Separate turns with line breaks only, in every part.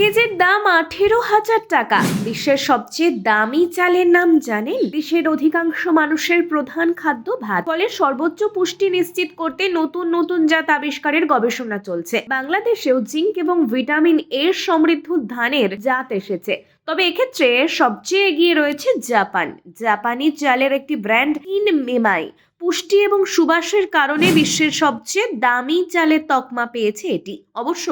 কেজির দাম আঠেরো হাজার টাকা। বিশ্বের সবচেয়ে দামি চালের নাম জানেন দেশের অধিকাংশ মানুষের প্রধান খাদ্য ভাত। ফলে সর্বোচ্চ পুষ্টি নিশ্চিত করতে নতুন নতুন জাত আবিষ্কারের গবেষণা চলছে। বাংলাদেশেও জিঙ্ক এবং ভিটামিন এর সমৃদ্ধ ধানের জাত এসেছে। তবে এক্ষেত্রে সবচেয়ে এগিয়ে রয়েছে জাপান। জাপানি চালের একটি ব্র্যান্ড ইন মেমাই পুষ্টি এবং সুবাসের কারণে বিশ্বের সবচেয়ে দামি চালের তকমা পেয়েছে এটি। অবশ্য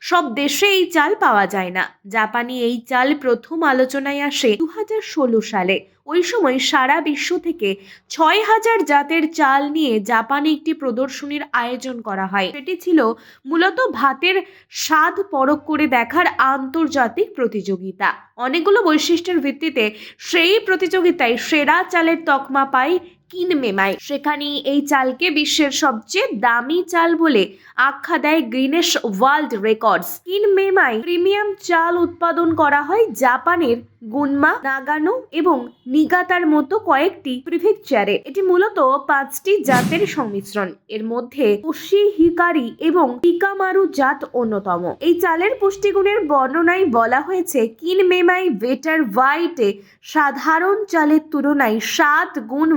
সব দেশে এই চাল পাওয়া যায় না। জাপানি এই চাল প্রথম আলোচনায় আসে দু হাজার ষোলো সালে। ওই সময় সারা বিশ্ব থেকে ছয় হাজার জাতের চাল নিয়ে জাপানে একটি প্রদর্শনীর আয়োজন করা হয়। সেটি ছিল মূলত ভাতের স্বাদ পরখ করে দেখার আন্তর্জাতিক প্রতিযোগিতা। অনেকগুলো বৈশিষ্ট্যের ভিত্তিতে সেই প্রতিযোগিতায় সেরা চালের তকমা পায় কিনমেমাই সেখানে এই চালকে বিশ্বের সবচেয়ে দামি চাল বলে আখ্যা দেয় গ্রিনেশ ওয়ার্ল্ড রেকর্ডস। কিনমেমাই প্রিমিয়াম চাল উৎপাদন করা হয় জাপানের গুনমা, নাগানো এবং নিগাতার মতো কয়েকটি প্রিফেকচারে এটি মূলত পাঁচটি জাতের সংমিশ্রণ। এর মধ্যে ওশি হিকারি এবং টিকামারু জাত অন্যতম। এই চালের পুষ্টিগুণের বর্ণনায় বলা হয়েছে কিনমেমাই বেটার হোয়াইটে সাধারণ চালের তুলনায় সাত গুণ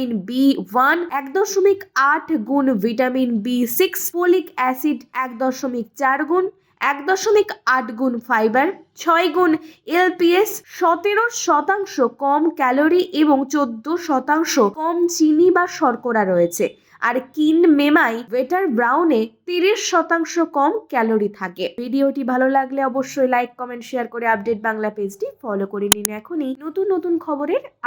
ভিটামিন বি ওয়ান এক দশমিক আট গুণ vitamin B six folic acid এক দশমিক চার গুণ, এক দশমিক আট গুণ ফাইবার ছয় গুণ এলপিএস সতেরো শতাংশ কম ক্যালোরি এবং চোদ্দ শতাংশ কম চিনি বা শর্করা রয়েছে। আর কিন মেমাই ওয়েটার ব্রাউনে তিরিশ শতাংশ কম ক্যালোরি থাকে। ভিডিওটি ভালো লাগলে অবশ্যই লাইক কমেন্ট শেয়ার করে আপডেট বাংলা পেজটি ফলো করে নিন এখনই। নতুন নতুন খবরের